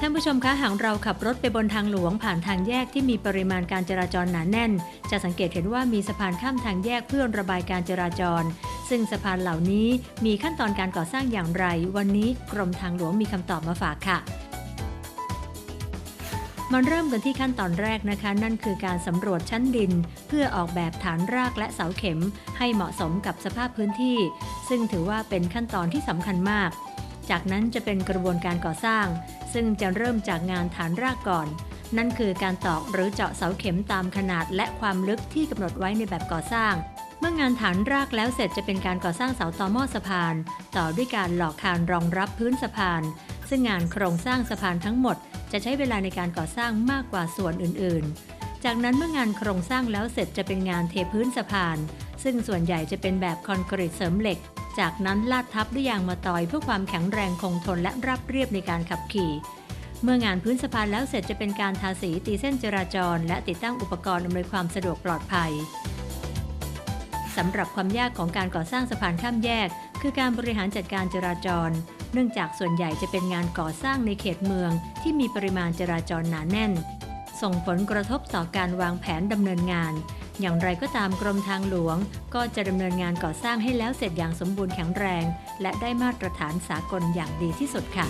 ท่านผู้ชมคะหากเราขับรถไปบนทางหลวงผ่านทางแยกที่มีปริมาณการจราจรหนาแน่น จะสังเกตเห็นว่ามีสะพานข้ามทางแยกเพื่อระบายการจราจร ซึ่งสะพานเหล่านี้มีขั้นตอนการก่อสร้างอย่างไร วันนี้กรมทางหลวงมีคำตอบมาฝากค่ะมาเริ่มกันที่ขั้นตอนแรกนะคะ นั่นคือการสำรวจชั้นดิน เพื่อออกแบบฐานรากและเสาเข็ม ให้เหมาะสมกับสภาพพื้นที่ ซึ่งถือว่าเป็นขั้นตอนที่สำคัญมาก จากนั้นจะเป็นกระบวนการก่อสร้าง ซึ่งจะเริ่มจากงานฐานรากก่อน นั่นคือการตอกหรือเจาะเสาเข็มตามขนาดและความลึกที่กำหนดไว้ในแบบก่อสร้าง เมื่องานฐานรากแล้วเสร็จจะเป็นการก่อสร้างเสาต่อหม้อสะพาน ต่อด้วยการหลอกคานรองรับพื้นสะพาน ซึ่งงานโครงสร้างสะพานทั้งหมด จะใช้เวลาในการก่อสร้างมากกว่าส่วนอื่นๆ จากนั้นเมื่องานโครงสร้างแล้วเสร็จจะเป็นงานเทพื้นสะพาน ซึ่งส่วนใหญ่จะเป็นแบบคอนกรีตเสริมเหล็ก จากนั้นลาดทับด้วยยางมาตอยเพื่อความแข็งแรงคงทนและราบเรียบในการขับขี่ เมื่องานพื้นสะพานแล้วเสร็จจะเป็นการทาสีตีเส้นจราจร และติดตั้งอุปกรณ์อำนวยความสะดวกปลอดภัยสำหรับความยากของการก่อสร้างสะพานข้ามแยก คือการบริหารจัดการจราจร เนื่องจากส่วนใหญ่จะเป็นงานก่อสร้างในเขตเมือง ที่มีปริมาณจราจรหนาแน่น ส่งผลกระทบต่อการวางแผนดำเนินงาน อย่างไรก็ตามกรมทางหลวง ก็จะดำเนินงานก่อสร้างให้แล้วเสร็จอย่างสมบูรณ์แข็งแรง และได้มาตรฐานสากลอย่างดีที่สุดค่ะ